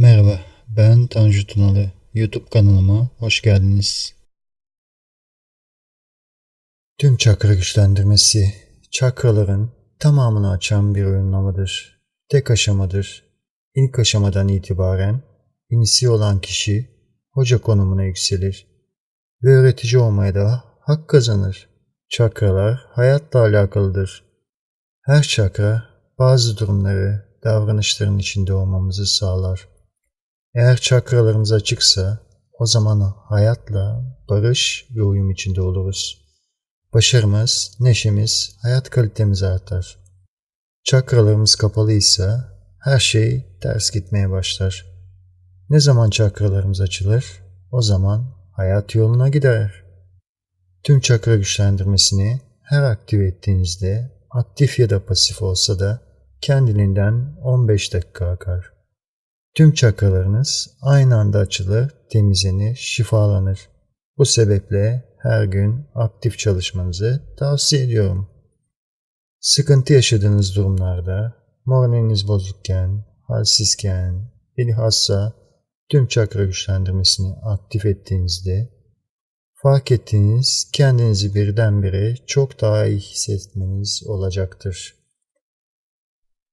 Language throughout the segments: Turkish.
Merhaba, ben Tanju Tunalı. YouTube kanalıma hoş geldiniz. Tüm çakra güçlendirmesi, çakraların tamamını açan bir uyumlamadır. Tek aşamadır. İlk aşamadan itibaren inisi olan kişi hoca konumuna yükselir ve öğretici olmaya da hak kazanır. Çakralar hayatla alakalıdır. Her çakra bazı durumları, davranışların içinde olmamızı sağlar. Eğer çakralarımız açıksa o zaman hayatla barış ve uyum içinde oluruz. Başarımız, neşemiz, hayat kalitemiz artar. Çakralarımız kapalıysa her şey ters gitmeye başlar. Ne zaman çakralarımız açılır, o zaman hayat yoluna gider. Tüm çakra güçlendirmesini her aktive ettiğinizde aktif ya da pasif olsa da kendiliğinden 15 dakika akar. Tüm çakralarınız aynı anda açılır, temizlenir, şifalanır. Bu sebeple her gün aktif çalışmanızı tavsiye ediyorum. Sıkıntı yaşadığınız durumlarda, moraliniz bozukken, halsizken, bilhassa tüm çakra güçlendirmesini aktif ettiğinizde fark ettiğiniz kendinizi birdenbire çok daha iyi hissetmeniz olacaktır.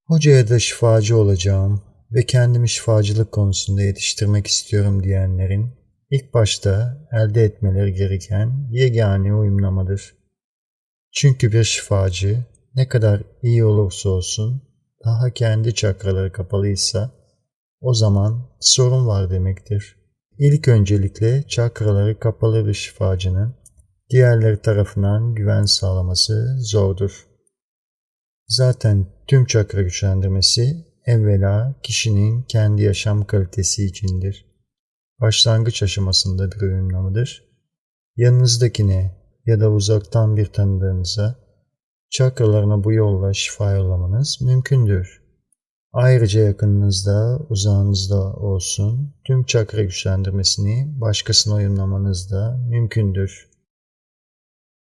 Hocaya da şifacı olacağım ve kendimi şifacılık konusunda yetiştirmek istiyorum diyenlerin ilk başta elde etmeleri gereken yegane uyumlamadır. Çünkü bir şifacı ne kadar iyi olursa olsun daha kendi çakraları kapalıysa o zaman sorun var demektir. İlk öncelikle çakraları kapalı bir şifacının diğerleri tarafından güven sağlaması zordur. Zaten tüm çakra güçlendirmesi evvela kişinin kendi yaşam kalitesi içindir. Başlangıç aşamasında bir uyumlamadır. Yanınızdakine ya da uzaktan bir tanıdığınıza çakralarına bu yolla şifa yollamanız mümkündür. Ayrıca yakınınızda, uzağınızda olsun tüm çakra güçlendirmesini başkasına uyumlamanız da mümkündür.